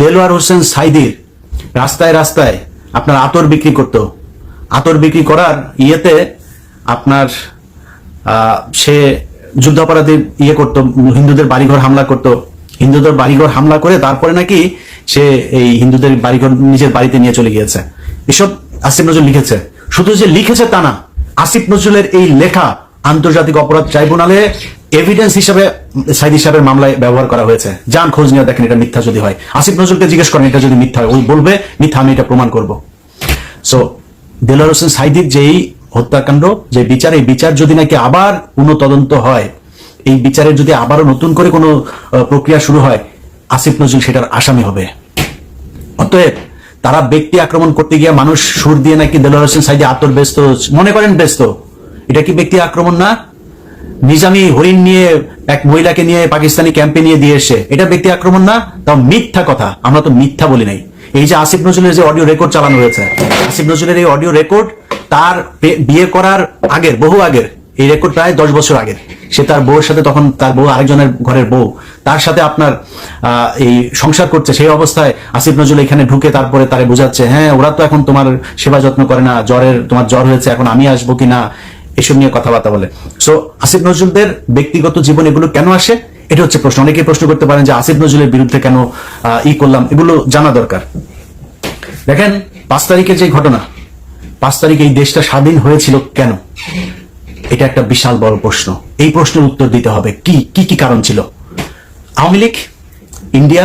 দেলোয়ার হোসেন সাইদির। রাস্তায় রাস্তায় আপনার আতর বিক্রি করতো। আতর বিক্রি করার ইয়েতে আপনার সে যুদ্ধাপরাধী ইয়ে করতো, হিন্দুদের বাড়িঘর হামলা করতো। হিন্দুদের বাড়িঘর হামলা করে তারপরে নাকি সে এই হিন্দুদের বাড়িঘর নিজের বাড়িতে নিয়ে চলে গিয়েছে। এসব আসিফ নজরুল লিখেছে। শুধু যে লিখেছে তা না, আসিফ নজরুলের এই লেখা আন্তর্জাতিক অপরাধ ট্রাইব্যুনালে এভিডেন্স হিসাবে, সাইদি সাহেবের মামলায় ব্যবহার করা হয়েছে। যান, খোঁজ নিয়ে দেখেন এটা মিথ্যা যদি হয়। আসিফ নজরুলকে জিজ্ঞেস করেন, এটা যদি মিথ্যা হয় ওই বলবে, মিথ্যা, আমি এটা প্রমাণ করব। সো দেলোয়ার হোসেন সাইদির যেই হত্যাকাণ্ড, যে বিচার, এই বিচার যদি নাকি আবার পুনঃ তদন্ত হয়, এই বিচারের যদি আবারও নতুন করে কোনো প্রক্রিয়া শুরু হয়, আসিফ নজরুল সেটার আসামি হবে। অতএব, তারা ব্যক্তি আক্রমণ করতে গিয়ে মানুষ সুর দিয়ে নাকি দেলোয়ার হোসেন সাইদি আতর ব্যস্ত, মনে করেন ব্যস্ত এটা কি ব্যক্তি আক্রমণ না? নিজামি হরিণ নিয়ে, এক মহিলাকে নিয়ে পাকিস্তানি ক্যাম্পে নিয়ে দিয়ে এসে, এটা ব্যক্তি আক্রমণ না? তাও মিথ্যা কথা। আমরা তো মিথ্যা বলি নাই। এই যে আসিফ নজরুলের যে অডিও রেকর্ড চালানো হয়েছে, আসিফ নজরুলের এই অডিও রেকর্ড তার বিয়ে করার আগের, বহু আগের, এই রেকর্ড প্রায় দশ বছর আগের। সে তার বউর সাথে তখন তার বউ আরেকজনের ঘরের বউ, তার সাথে আপনার এই সংসার করছে। সেই অবস্থায় আসিফ নজরুল এখানে ঢুকে তারপরে তারে বোঝাচ্ছে হ্যাঁ ওরা তো এখন তোমার সেবা যত্ন করে না, জ্বরের, তোমার জ্বর হয়েছে, এখন আমি আসব কিনা? এসব নিয়ে কথাবার্তা বলে। সো আসিফ নজরুলদের ব্যক্তিগত জীবন এগুলো কেন আসে? এটা হচ্ছে প্রশ্ন। অনেকেই প্রশ্ন করতে পারেন যে আসিফ নজরুলের বিরুদ্ধে কেন ই করলাম। এগুলো জানা দরকার। দেখেন, পাঁচ তারিখের যে ঘটনা, পাঁচ তারিখে এই দেশটা স্বাধীন হয়েছিল কেন? এটা একটা বিশাল বড় প্রশ্ন। এই প্রশ্নের উত্তর দিতে হবে। কি কি কি কারণ ছিল? আওয়ামী লীগ, ইন্ডিয়া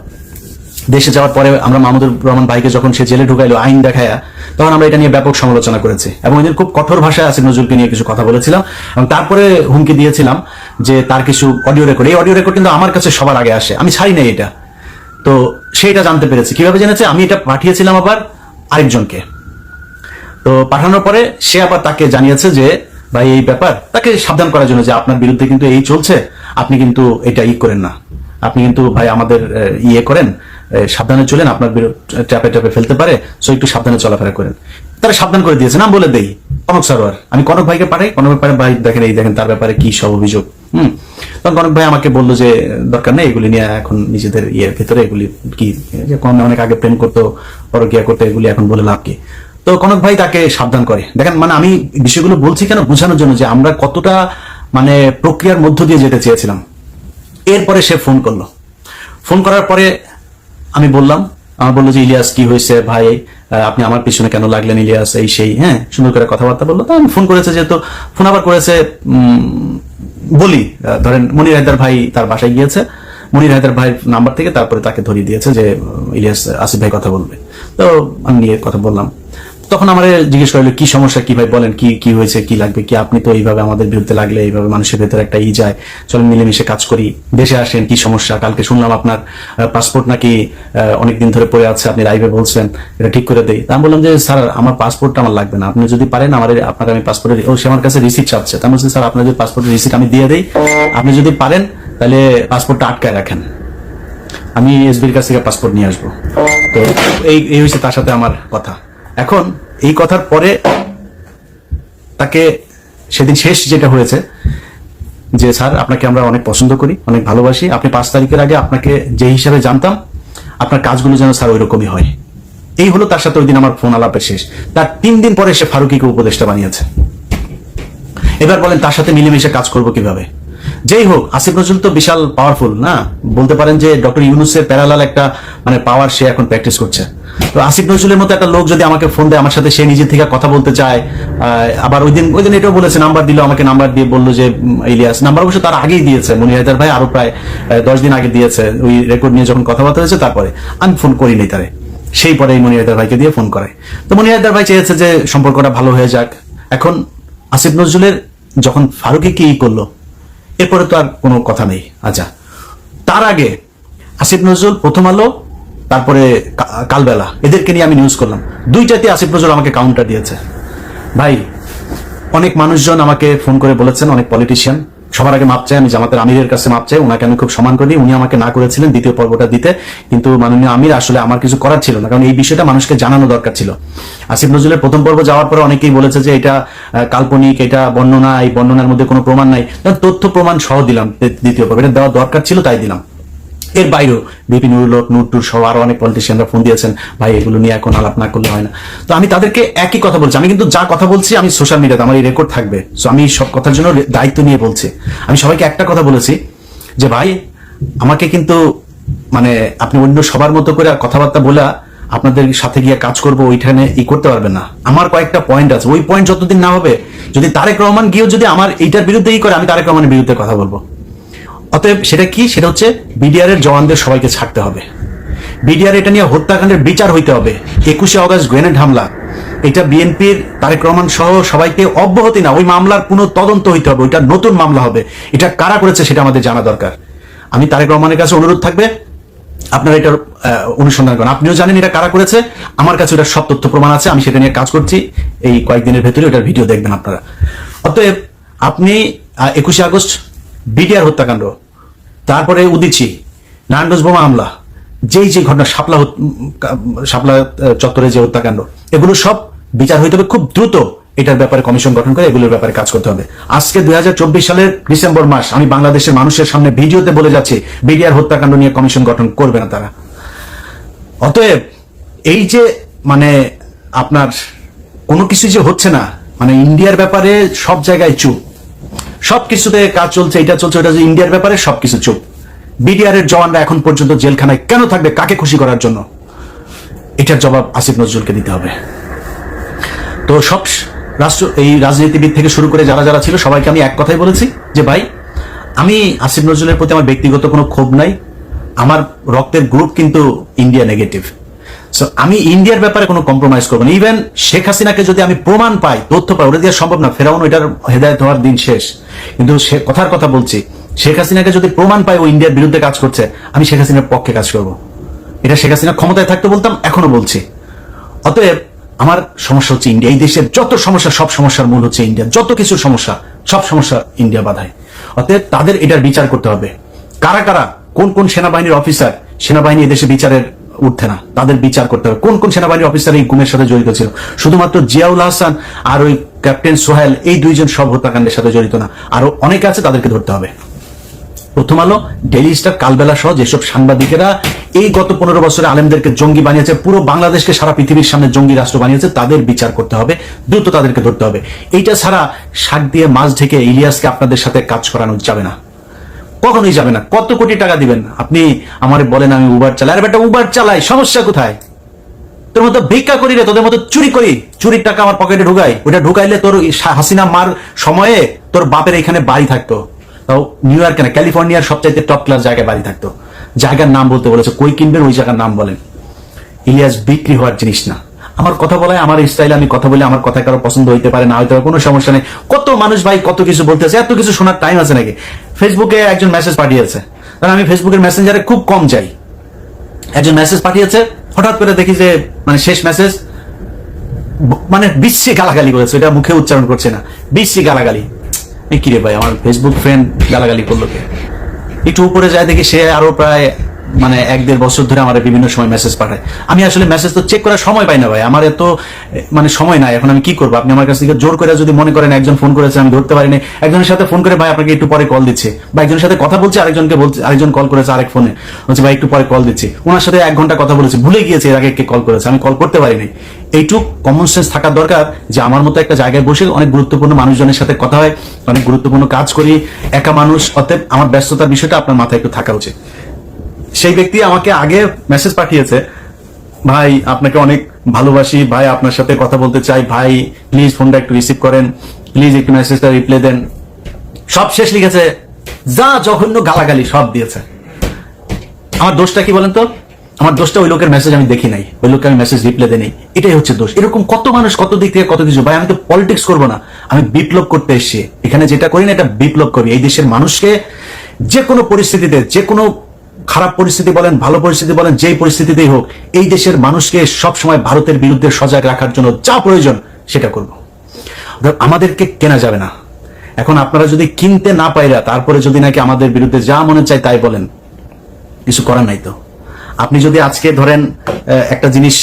দেশে যাওয়ার পরে আমরা মাহমুদুর রহমান ভাইকে যখন সে জেলে ঢুকাইলো, আইন দেখায়া, তখন আমরা এটা নিয়ে ব্যাপক সমালোচনা করেছি। এবং এদের খুব কঠোর ভাষায় আসিফ নজরুলকে নিয়ে কিছু কথা বলেছিলাম। এবং তারপরে হুমকি দিয়েছিলাম যে তার কিছু অডিও রেকর্ড। এই অডিও রেকর্ড কিন্তু আমার কাছে সবার আগে আসে। আমি ছাড়ি নাই এটা। তো সে এটা জানতে পেরেছে। কীভাবে জেনেছে? আমি এটা পাঠিয়েছিলাম আবার আরেকজনকে। তো পাঠানোর পরে সে আবার তাকে জানিয়েছে যে, ভাই, এই ব্যাপার। তাকে সাবধান করার জন্য যে, আপনার বিরুদ্ধে কিন্তু এই চলছে। আপনি কিন্তু এটা ই করেন না। আপনি কিন্তু ভাই আমাদের ইয়ে করেন। সাবধানে চলেন, আপনার ট্যাপে ট্যাপে ফেলতে পারে সো একটু সাবধানে চলাফেরা করেন। তারা সাবধান করে দিয়েছে নাম বলে দেই। কনক সারোয়ার, আমি কনক ভাইকে পাঠাই, কনক ভাই দেখেন, এই দেখেন তার ব্যাপারে কি সব অভিযোগ, হুম? তখন কনক ভাই আমাকে বলল যে, দরকার নেই, এগুলি নিয়ে এখন নিজেদের ইয়ের ভেতরে, এগুলি কি কোন অনেক আগে প্রেম করতো, পরকিয়া করতো, এগুলি এখন বলে লাভ কি? তো কনক ভাই তাকে সাবধান করে। দেখেন মানে আমি বিষয়গুলো বলছি কেন, বোঝানোর জন্য যে আমরা কতটা মানে প্রক্রিয়ার মধ্য দিয়ে যেতে চেয়েছিলাম। এরপরে সে ফোন করল। ফোন করার পরে আমি বললাম, আমার বলল যে, ইলিয়াস, কি হয়েছে ভাই? আপনি আমার পিছনে কেন লাগলেন ইলিয়াস? এই সেই হ্যাঁ সুন্দর করে কথাবার্তা বলল। তো আমি ফোন করেছে, যেহেতু ফোন আবার করেছে বলি। ধরেন মনির হায়দার ভাই তার বাসায় গিয়েছে। মনির হায়দার ভাইয়ের নাম্বার থেকে তারপরে তাকে ধরিয়ে দিয়েছে যে, ইলিয়াস, আসিফ ভাই কথা বলবে। তো আমি নিয়ে কথা বললাম। তখন আমার জিজ্ঞেস করল, কি সমস্যা? কি ভাই? বলেন, কি কি হয়েছে? কি লাগবে? কি আপনি তো এইভাবে আমাদের বিরুদ্ধে লাগলে, এইভাবে মানুষের ভেতরে একটা ই যায়। চলেন মিলেমিশে কাজ করি। দেশে আসেন, কি সমস্যা? কালকে শুনলাম আপনার পাসপোর্ট নাকি অনেকদিন ধরে পড়ে আছে, আপনি লাইভে বলছেন, এটা ঠিক করে দেই। তা আমি বললাম যে, স্যার, আমার পাসপোর্টটা আমার লাগবে না। আপনি যদি পারেন, আমার, আপনার আমি পাসপোর্টের ও, সে আমার কাছে রিসিপ্ট চাচ্ছে। তা আমি স্যার, আপনার যদি পাসপোর্টের রিসিপ্ট আমি দিয়ে দেই, আপনি যদি পারেন, তাহলে পাসপোর্টটা আটকায় রাখেন। আমি এসবির কাছ থেকে পাসপোর্ট নিয়ে আসব। তো এই হয়েছে তার সাথে আমার কথা। এখন এই কথার পরে তাকে সেদিন শেষ যেটা হয়েছে, যে স্যার, আপনাকে আমরা অনেক পছন্দ করি, অনেক ভালোবাসি। আপনি পাঁচ তারিখের আগে আপনাকে যে হিসাবে জানতাম, আপনার কাজগুলো যেন স্যার ওই রকমই হয়। এই হলো তার সাথে ওই দিন আমার ফোন আলাপের শেষ। তার তিন দিন পরে সে ফারুকিকে উপদেষ্টা বানিয়েছে। এবার বলেন, তার সাথে মিলেমিশে কাজ করব কীভাবে? যেই হোক, আসিফ নজরুল তো বিশাল পাওয়ারফুল না? বলতে পারেন যে ডক্টর ইউনুসের প্যারালাল একটা মানে পাওয়ার সে এখন প্র্যাকটিস করছে। তো আসিফ নজরুলের মতো একটা লোক যদি আমাকে ফোন দেয়, আমার সাথে সে নিজে থেকে কথা বলতে চায় আবার ওই দিন ওই দিন এটাও বলেছে নাম্বার দিল, আমাকে নাম্বার দিয়ে বলল যে ইলিয়াস নাম্বার অবশ্য তার আগেই দিয়েছে মনি হায়দার ভাই আরও প্রায় দশ দিন আগে দিয়েছে, ওই রেকর্ড নিয়ে যখন কথাবার্তা হয়েছে তারপরে। আমি ফোন করিনি তারে। সেই পরে মনি হায়দার ভাইকে দিয়ে ফোন করায় তো মনি হায়দার ভাই চেয়েছে যে সম্পর্কটা ভালো হয়ে যাক। এখন আসিফ নজরুলের যখন ফারুকি কি করল, এরপরে তো আর কোনো কথা নেই। আচ্ছা তার আগে আসিফ নজরুল প্রথম আলো তারপরে কালবেলা। এদেরকে নিয়ে আমি নিউজ করলাম। দুইটাতে আসিফ নজরুল আমাকে কাউন্টার দিয়েছে। ভাই, অনেক মানুষজন আমাকে ফোন করে বলেছেন, অনেক পলিটিশিয়ান সবার আগে মাপ চাই, আমি জামাতের আমিরের কাছে মাপ চাই, ওনাকে আমি খুব সম্মান করি। উনি আমাকে না করেছিলেন, দ্বিতীয় পর্বটা দিতে। কিন্তু মাননীয় আমির আসলে আমার কিছু করার ছিল না, কারণ এই বিষয়টা মানুষকে জানানো দরকার ছিল। আসিফ নজরুলের প্রথম পর্ব যাওয়ার পরে অনেকেই বলেছে যে এটা কাল্পনিক, এটা বর্ণনা, এই বর্ণনার মধ্যে কোনো প্রমাণ নাই। তথ্য প্রমাণ সহ দিলাম, দ্বিতীয় পর্ব। এটা দেওয়া দরকার ছিল, তাই দিলাম। এর বাইরেও বিপি নুরুল হক নুরটুর সহ আরও অনেক পলিটিশিয়ানরা ফোন দিয়েছেন, ভাই, এগুলো নিয়ে এখন আলাপ না করলে হয় না। তো আমি তাদেরকে একই কথা বলছি। আমি কিন্তু যা কথা বলছি, আমি সোশ্যাল মিডিয়াতে আমার এই রেকর্ড থাকবে। সো আমি সব কথার জন্য দায়িত্ব নিয়ে বলছি। আমি সবাইকে একটা কথা বলেছি যে, ভাই, আমাকে কিন্তু মানে আপনি অন্য সবার মতো করে আর কথাবার্তা বলে, আপনাদের সাথে গিয়ে কাজ করব, ওইখানে ই করতে পারবেন না। আমার কয়েকটা পয়েন্ট আছে। ওই পয়েন্ট যতদিন না হবে, যদি তারেক রহমান গিয়েও যদি আমার এইটার বিরুদ্ধে ই করে, আমি তারেক রহমানের বিরুদ্ধে কথা বলব। অতএব সেটা কি? সেটা হচ্ছে বিডিআর এর জওয়ানদের সবাইকে ছাড়তে হবে। বিডিআর এটা নিয়ে হত্যাকাণ্ডের বিচার হইতে হবে। একুশে অগস্ট গ্রেনেড হামলা। এটা বিএনপির তারেক রহমান সহ সবাইকে অব্যাহতি না, ওই মামলার পুনঃ তদন্ত হইতে হবে, ওইটা নতুন মামলা হবে। এটা কারা করেছে সেটা আমাদের জানা দরকার। আমি তারেক রহমানের কাছে অনুরোধ থাকবে, আপনারা এটার অনুসন্ধান করেন। আপনিও জানেন এটা কারা করেছে, আমার কাছে ওটার সব তথ্য প্রমাণ আছে, আমি সেটা নিয়ে কাজ করছি। এই কয়েকদিনের ভেতরে ওটার ভিডিও দেখবেন আপনারা। অতএব আপনি একুশে আগস্ট বিডিআর হত্যাকাণ্ড তারপরে উদিচি নারায়ণগঞ্জ বোমা হামলা, যেই যে ঘটনা, শাপলা শাপলা চত্বরে যে হত্যাকাণ্ড, এগুলো সব বিচার হইতে হবে খুব দ্রুত। এটার ব্যাপারে কমিশন গঠন করে এগুলোর ব্যাপারে কাজ করতে হবে। আজকে দুই হাজার চব্বিশ সালের ডিসেম্বর মাস, আমি বাংলাদেশের মানুষের সামনে ভিডিওতে বলে যাচ্ছি, বিডিআর হত্যাকাণ্ড নিয়ে কমিশন গঠন করবে না তারা। অতএব, এই যে মানে আপনার কোনো কিছু যে হচ্ছে না মানে ইন্ডিয়ার ব্যাপারে সব জায়গায় চুপ। সব কিছুতে কাজ চলছে, এটা চলছে, ওটা যে ইন্ডিয়ার ব্যাপারে সবকিছু চুপ। বিডিআর এর জওয়ানরা এখন পর্যন্ত জেলখানায় কেন থাকবে, কাকে খুশি করার জন্য? এটার জবাব আসিফ নজরুলকে দিতে হবে। তো সব রাষ্ট্র, এই রাজনীতিবিদ থেকে শুরু করে যারা যারা ছিল, সবাইকে আমি এক কথাই বলেছি যে ভাই, আমি আসিফ নজরুলের প্রতি আমার ব্যক্তিগত কোনো ক্ষোভ নাই। আমার রক্তের গ্রুপ কিন্তু ইন্ডিয়া নেগেটিভ সো আমি ইন্ডিয়ার ব্যাপারে কোনো কম্প্রোমাইজ করব না। ইভেন শেখ হাসিনাকে যদি আমি প্রমাণ পাই, তথ্য পাই, ওটা দিয়ে সম্ভব না, ফেরাউন ওইটার হেদায়ত হওয়ার দিন শেষ। কিন্তু সে কথার কথা বলছি, শেখ হাসিনাকে যদি প্রমাণ পাই ও ইন্ডিয়ার বিরুদ্ধে কাজ করছে, আমি শেখ হাসিনার পক্ষে কাজ করব। এটা শেখ হাসিনা ক্ষমতায় থাকতে বলতাম, এখনও বলছি। অতএব আমার সমস্যা হচ্ছে ইন্ডিয়া। এই দেশের যত সমস্যা, সব সমস্যার মূল হচ্ছে ইন্ডিয়া। যত কিছু সমস্যা, সব সমস্যা ইন্ডিয়া বাধায়। অতএব তাদের এটার বিচার করতে হবে। কারা কারা? কোন কোন সেনাবাহিনীর অফিসার? সেনাবাহিনী এদেশে বিচারের উঠছে না। তাদের বিচার করতে হবে। কোন কোন সেনাবাহিনীর অফিসার এই গুমের সাথে জড়িত ছিল? শুধুমাত্র জিয়াউল হাসান আর ওই ক্যাপ্টেন সোহেল, এই দুইজন সব হত্যাকাণ্ডের সাথে জড়িত না। আরও অনেকে আছে, তাদেরকে ধরতে হবে। প্রথম আলো, ডেইলি স্টার, কালবেলা সহ যেসব সাংবাদিকেরা এই গত পনেরো বছরে আলেমদেরকে জঙ্গি বানিয়েছে, পুরো বাংলাদেশকে সারা পৃথিবীর সামনে জঙ্গি রাষ্ট্র বানিয়েছে, তাদের বিচার করতে হবে। দ্রুত তাদেরকে ধরতে হবে। এইটা ছাড়া শাক দিয়ে মাছ ঢেকে ইলিয়াসকে আপনাদের সাথে কাজ করানো যাবে না। কখনোই যাবে না। কত কোটি টাকা দিবেন? আপনি আমারে বলেন আমি উবার চালাই। আরে বেটা উবার চালাই, সমস্যা কোথায়? তোর মতো ভিক্ষা করি রে, তোদের মতো চুরি করি। চুরির টাকা আমার পকেটে ঢুকাই। ওটা ঢুকাইলে তোর হাসিনা মার সময়ে তোর বাপের এখানে বাড়ি থাকতো। তাও নিউ ইয়র্কে না ক্যালিফোর্নিয়ার সবচাইতে টপ ক্লাস জায়গায় বাড়ি থাকতো। জায়গার নাম বলতে বলেছে, কই কিনবেন? ওই জায়গার নাম বলেন। ইলিয়াস বিক্রি হওয়ার জিনিস না। আমার কথা বলায়, আমার স্টাইলে আমি কথা বলে, আমার কথা কারও পছন্দ হইতে পারে, না হইতে পারে, কোনো সমস্যা নেই। কত মানুষ ভাই কত কিছু বলতেছে, এত কিছু শোনার টাইম আছে নাকি? ফেসবুকে একজন মেসেজ পাঠিয়েছে। কারণ আমি ফেসবুকের মেসেঞ্জারে খুব কম যাই। একজন মেসেজ পাঠিয়েছে, হঠাৎ করে দেখি যে মানে শেষ মেসেজ মানে বিশ্রী গালাগালি করেছে, এটা মুখে উচ্চারণ করছে না। বিশ্রী গালাগালি। কিরে ভাই, আমার ফেসবুক ফ্রেন্ড গালাগালি করল কে? একটু উপরে যায় দেখি সে আরও প্রায় মানে এক দেড় বছর ধরে আমার বিভিন্ন সময় মেসেজ পাঠায়। আমি আসলে মেসেজ তো চেক করার সময় পাই না ভাই। আমার এত মানে সময় নাই। এখন আমি কি করব? আপনি আমার কাছ থেকে জোর করে যদি মনে করেন একজন ফোন করেছে, আমি ধরতে পারিনি। একজনের সাথে ফোন করে ভাই আপনাকে একটু পরে কল দিচ্ছে। বা একজনের সাথে কথা বলছে, আরেকজনকে বলছে, আরেকজন কল করেছে আরেক ফোনে বলছে, ভাই একটু পরে কল দিচ্ছি। ওনার সাথে এক ঘণ্টা কথা বলেছে। ভুলে গিয়েছে এর আগে কে কল করেছে। আমি কল করতে পারিনি। এইটুক কমন সেন্স থাকার দরকার যে আমার মতো একটা জায়গায় বসে অনেক গুরুত্বপূর্ণ মানুষজনের সাথে কথা হয়, অনেক গুরুত্বপূর্ণ কাজ করি, একা মানুষ, অতএব আমার ব্যস্ততার বিষয়টা আপনার মাথায় একটু থাকা উচিত। সেই ব্যক্তি আমাকে আগে মেসেজ পাঠিয়েছে, ভাই, আপনাকে অনেক ভালোবাসি, ভাই, আপনার সাথে কথা বলতে চাই, ভাই প্লিজ ফোনটা একটু রিসিভ করেন প্লিজ একটু মেসেজটা রিপ্লাই দেন। সব শেষ লিখেছে, যা জঘন্য গালাগালি সব দিয়েছে। আমার দোষটা কি বলেন তো? আমার দোষটা ওই লোকের মেসেজ আমি দেখি নাই, ওই লোককে আমি মেসেজ রিপ্লাই দেই নাই। এটাই হচ্ছে দোষ। এরকম কত মানুষ, কত দিক থেকে কত কিছু। ভাই, আমি তো পলিটিক্স করব না, আমি বিপ্লব করতে এসেছি। এখানে যেটা করি না, এটা বিপ্লব করি। এই দেশের মানুষকে যে কোনো পরিস্থিতিতে যে কোনো খারাপ পরিস্থিতি বলেন, ভালো পরিস্থিতি বলেন, যেই পরিস্থিতিতেই হোক, এই দেশের মানুষকে সবসময় ভারতের বিরুদ্ধে সজাগ রাখার জন্য যা প্রয়োজন সেটা করব। আমাদেরকে কেনা যাবে না। এখন আপনারা যদি কিনতে না পাইরা তারপরে যদি নাকি আমাদের বিরুদ্ধে যা মনে চায় তাই বলেন, কিছু করার নাই তো। আপনি যদি আজকে ধরেন একটা জিনিস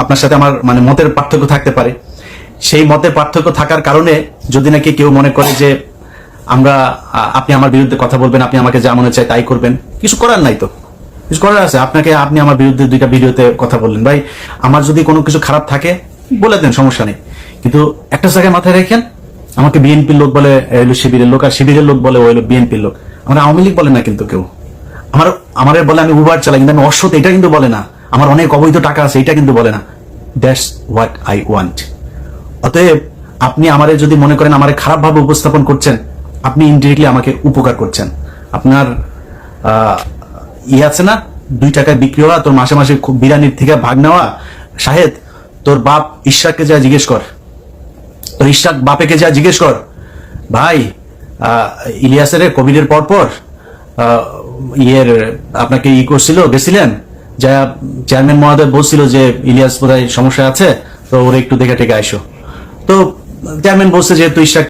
আপনার সাথে আমার মানে মতের পার্থক্য থাকতে পারে। সেই মতের পার্থক্য থাকার কারণে যদি নাকি কেউ মনে করে যে আমরা আপনি আমার বিরুদ্ধে কথা বলবেন, আপনি আমাকে যা মনে চায় তাই করবেন। কিছু করার নাই তো। কিছু করার আছে। আপনাকে, আপনি আমার বিরুদ্ধে দুইটা ভিডিওতে কথা বললেন। ভাই, আমার যদি কোনো কিছু খারাপ থাকে, বলে দেন, সমস্যা নেই। কিন্তু একটা জায়গায় মাথায় রাখেন, আমাকে বিএনপির লোক বলে, এ হলো শিবিরের লোক, আর শিবিরের লোক বলে, ও হলো বিএনপির লোক। আমরা আওয়ামী লীগ বলে না কিন্তু কেউ। আমার আমার বলে আমি উবার চালাই, কিন্তু আমি অসৎ, এটা কিন্তু বলে না। আমার অনেক অবৈধ টাকা আছে, এটা কিন্তু বলে না। দ্যাটস হোয়াট আই ওয়ান্ট অতএব, আপনি আমারে যদি মনে করেন, আমারে খারাপভাবে উপস্থাপন করছেন আপনি ইনডিরেক্টলি আমাকে উপকার করছেন। আপনার আহ, ইয়ে আছে না? দুই টাকায় বিক্রি হওয়া তোর মাসে মাসে খুব বিরিয়ানির থেকে ভাগ নেওয়া। শাহেদ তোর বাপ ঈশ্বরকে যা জিজ্ঞেস কর। তোর ইশাক বাপেকে যা জিজ্ঞেস কর। ভাই ইলিয়াসের কোভিডের পর পর আহ, ইয়ের আপনাকে ই করছিল গেছিলেন? যা চেয়ারম্যান মহোদয় বলছিল যে ইলিয়াস বোধহয় সমস্যা আছে তো ওরা একটু দেখে টেকে আইসো। তো চেয়ারম্যান বলছে যে তুই ইশাক